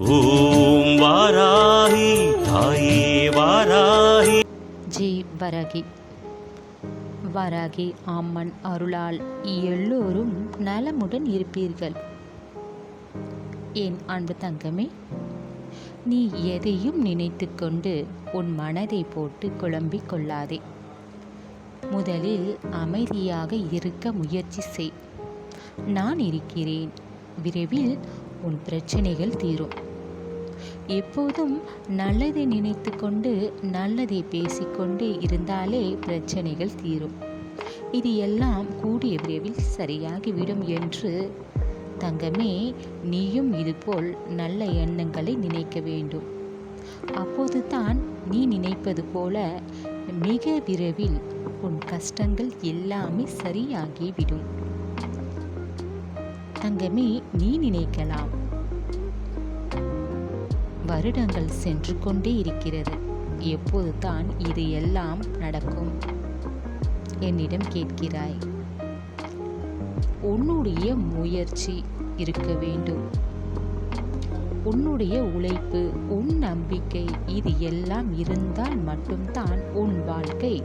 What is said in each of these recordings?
ஓம் வாராகி தாயே வாராகி ஜி வரகி. வரகி அம்மன் அருளால் எல்லோரும் நலமுடன் இருப்பீர்கள். என் அன்பு தங்கமே நீ எதையும் நினைத்துக்கொண்டு உன் மனதை போட்டு குழம்பிக் கொள்ளாதே. முதலில் அமைதியாக இருக்க முயற்சி செய். நான் இருக்கிறேன். விரைவில் உன் பிரச்சனைகள் தீரும். எப்போதும் நல்லதை நினைத்து கொண்டு நல்லதை பேசிக்கொண்டே இருந்தாலே பிரச்சனைகள் தீரும். இது எல்லாம் கூடிய விரைவில் சரியாகிவிடும் என்று தங்கமே நீயும் இதுபோல் நல்ல எண்ணங்களை நினைக்க வேண்டும். அப்போது தான் நீ நினைப்பது போல மிக விரைவில் உன் கஷ்டங்கள் எல்லாமே சரியாகிவிடும். தங்கமே நீ நினைக்கலாம். வருடங்கள் சென்று கொண்டே இருக்கிறது. எப்போது தான் இது எல்லாம் நடக்கும்? என்னிடம் கேட்கிறாய். உன்னுடைய முயற்சி இருக்க வேண்டும். உன்னுடைய உழைப்பு உன் நம்பிக்கை இது எல்லாம் இருந்தால் மட்டும்தான் உன் வாழ்க்கை.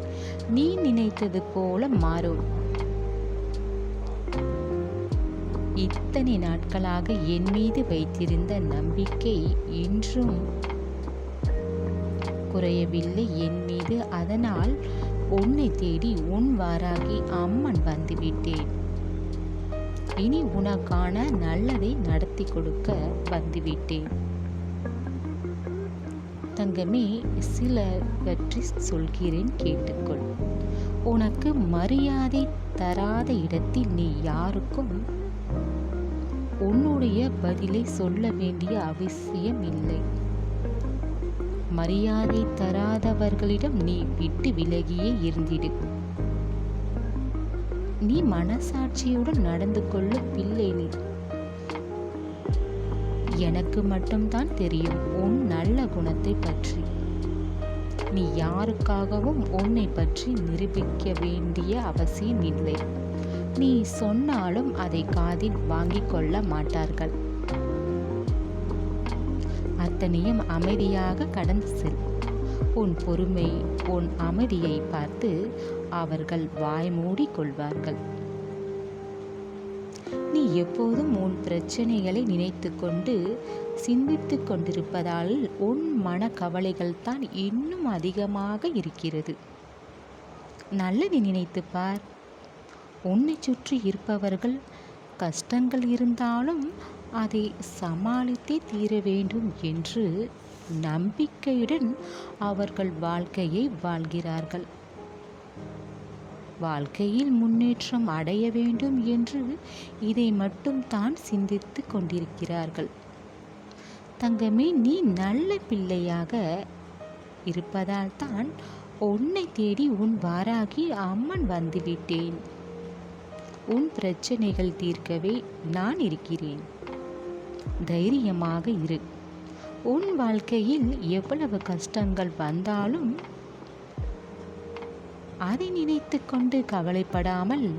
நீ நினைத்தது போல மாறும். இத்தனை நாட்களாக என் மீது வைத்திருந்த நம்பிக்கை இன்றும் குறையவில்லை. என் மீது அதனால் உன்னை தேடி உன் வாராகி அம்மன் வந்துவிட்டேன். இனி உனக்கான நல்லதை நடத்தி கொடுக்க வந்துவிட்டேன். தங்கமே சிலவற்றி சொல்கிறேன் கேட்டுக்கொள். உனக்கு மரியாதை தராத இடத்தில் நீ யாருக்கும் உன்னுடைய பதிலை சொல்ல வேண்டிய அவசியம் இல்லை மரியாதை தராதவர்களிடம் நீ விட்டு விலகியே இருந்திடு. நீ மனசாட்சியுடன் நடந்து கொள்ள பிள்ளை நீ. எனக்கு மட்டும்தான் தெரியும் உன் நல்ல குணத்தை பற்றி. நீ யாருக்காகவும் உன்னை பற்றி நிரூபிக்க வேண்டிய அவசியம் இல்லை நீ சொன்னாலும் அதை காதில் வாங்கிக் கொள்ள மாட்டார்கள். அத்தனையும் அமைதியாக கடந்து செல். உன் பொறுமை உன் அமைதியை பார்த்து அவர்கள் வாய் மூடி கொள்வார்கள். நீ எப்போதும் உன் பிரச்சனைகளை நினைத்து கொண்டு சிந்தித்து கொண்டிருப்பதால் உன் மன கவலைகள் தான் இன்னும் அதிகமாக இருக்கிறது. நல்லதை நினைத்து பார். உன்னை சுற்றி இருப்பவர்கள் கஷ்டங்கள் இருந்தாலும் அதை சமாளித்தே தீர வேண்டும் என்று நம்பிக்கையுடன் அவர்கள் வாழ்க்கையை வாழ்கிறார்கள். வாழ்க்கையில் முன்னேற்றம் அடைய வேண்டும் என்று இதை மட்டும் தான் சிந்தித்து கொண்டிருக்கிறார்கள். தங்கமே நீ நல்ல பிள்ளையாக இருப்பதால் தான் உன்னை தேடி உன் வாராகி அம்மன் வந்துவிட்டேன். உன் பிரச்சனைகள் தீர்க்கவே நான் இருக்கிறேன். தைரியமாக இரு. உன் வாழ்க்கையில் எவ்வளவு கஷ்டங்கள் வந்தாலும் அதை நினைத்து கொண்டு கவலைப்படாமல்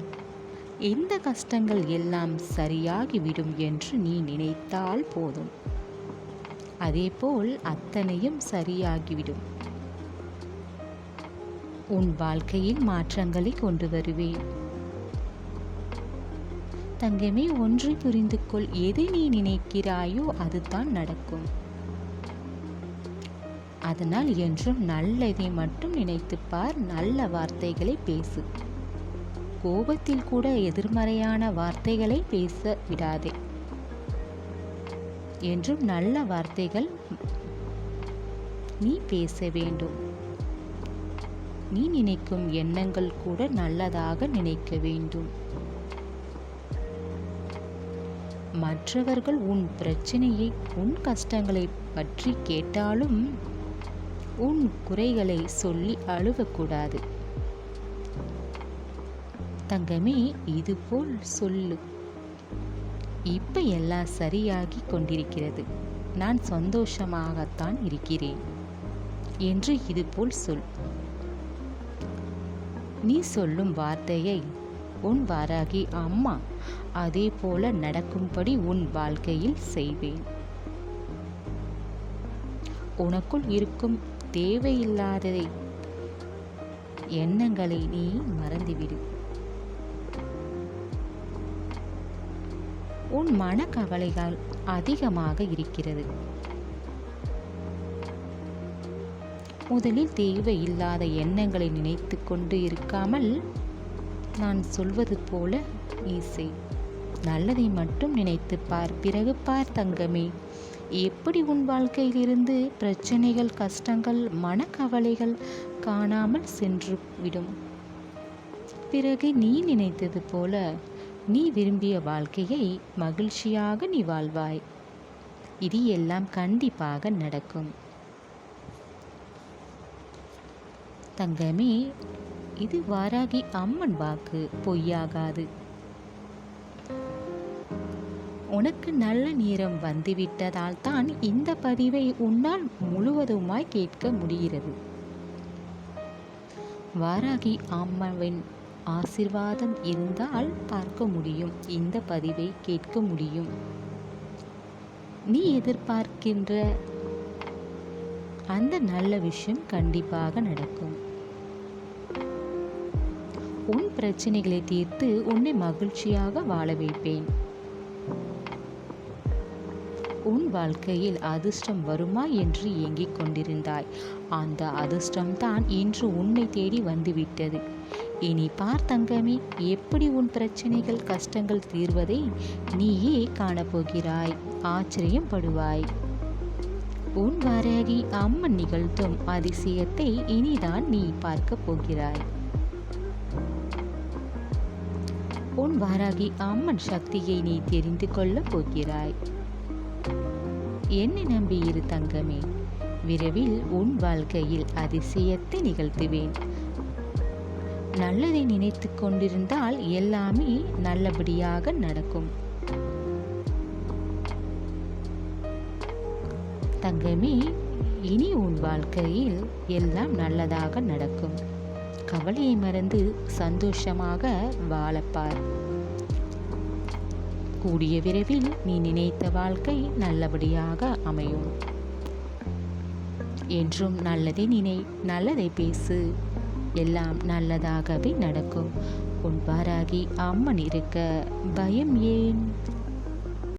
இந்த கஷ்டங்கள் எல்லாம் சரியாகிவிடும் என்று நீ நினைத்தால் போதும். அதேபோல் அத்தனையும் சரியாகிவிடும். உன் வாழ்க்கையில் மாற்றங்களை கொண்டு வருவேன். தங்கமே ஒன்றை புரிந்து கொள் எதை நீ நினைக்கிறாயோ அதுதான் நடக்கும். அதனால் என்றும் நல்லதை மட்டும் நினைத்துப் பார். நல்ல வார்த்தைகளை பேசு. கோபத்தில் கூட எதிர்மறையான வார்த்தைகளை பேச விடாதே. என்றும் நல்ல வார்த்தைகள் நீ பேச வேண்டும். நீ நினைக்கும் எண்ணங்கள் கூட நல்லதாக நினைக்க வேண்டும். மற்றவர்கள் உன் பிரச்சனையை உன் கஷ்டங்களை பற்றி கேட்டாலும் உன் குறைகளை சொல்லி அழுவக்கூடாது. தங்கமே இதுபோல் சொல்லு. இப்ப எல்லாம் சரியாகி கொண்டிருக்கிறது. நான் சந்தோஷமாகத்தான் இருக்கிறேன். என்று இதுபோல் சொல். நீ சொல்லும் வார்த்தையை உன் வாராகி அம்மா அதே போல நடக்கும்படி உன் வாழ்க்கையில் செய்வேன். உனக்குள் இருக்கும் தேவையில்லாததை எண்ணங்களை நீ மறந்துவிடு. உன் மனக்கவலைகள் அதிகமாக இருக்கிறது. முதலில் தேவையில்லாத எண்ணங்களை நினைத்து கொண்டு இருக்காமல் நான் சொல்வது போல நீ செய். நல்லதை மட்டும் நினைத்து பார். பிறகு பார் தங்கமே. எப்படி உன் வாழ்க்கையிலிருந்து பிரச்சனைகள் கஷ்டங்கள் மனக்கவலைகள் காணாமல் சென்று விடும்? பிறகு நீ நினைத்தது போல நீ விரும்பிய வாழ்க்கையை மகிழ்ச்சியாக நீ வாழ்வாய். இது எல்லாம் கண்டிப்பாக நடக்கும். தங்கமே இது வாராகி அம்மன் வாக்கு. பொய்யாகாது. உனக்கு நல்ல நேரம் வந்துவிட்டதால் தான் இந்த பதிவை உன்னால் முழுவதுமாய் கேட்க முடிகிறது. வாராகி அம்மாவின் ஆசிர்வாதம் இருந்தால் பார்க்க முடியும் இந்த பதிவை கேட்க முடியும். நீ எதிர்பார்க்கின்ற அந்த நல்ல விஷயம் கண்டிப்பாக நடக்கும். உன் பிரச்சனைகளை தீர்த்து உன்னை மகிழ்ச்சியாக வாழ வைப்பேன். உன் வாழ்க்கையில் அதிர்ஷ்டம் வருமா என்று ஏங்கிக் கொண்டிருந்தாய். அந்த அதிர்ஷ்டம்தான் இன்று உன்னை தேடி வந்துவிட்டது. இனி பார் தங்கமே எப்படி உன் பிரச்சனைகள் கஷ்டங்கள் தீர்வதை நீயே காணப்போகிறாய். ஆச்சரியம் படுவாய். உன் வாராகி அம்மன் நிகழ்த்தும் அதிசயத்தை இனிதான் நீ பார்க்க போகிறாய். உன் வாராகி அம்மன் சக்தியை நீ தெரிந்து கொள்ளப் போகிறாய். என்னை நம்பி இரு தங்கமே. விரைவில் உன் வாழ்க்கையில் அதிசயத்தை நிகழ்த்துவேன். நல்லதை நினைத்து கொண்டிருந்தால் எல்லாமே நல்லபடியாக நடக்கும். தங்கமே இனி உன் வாழ்க்கையில் எல்லாம் நல்லதாக நடக்கும். கவலையை மறந்து சந்தோஷமாக வாழப்பார். கூடிய விரைவில் நீ நினைத்த வாழ்க்கை நல்லபடியாக அமையும். என்றும் நல்லதை நினை நல்லதை பேசு. எல்லாம் நல்லதாகவே நடக்கும். உன் வாராகி அம்மன் இருக்க பயம் ஏன்?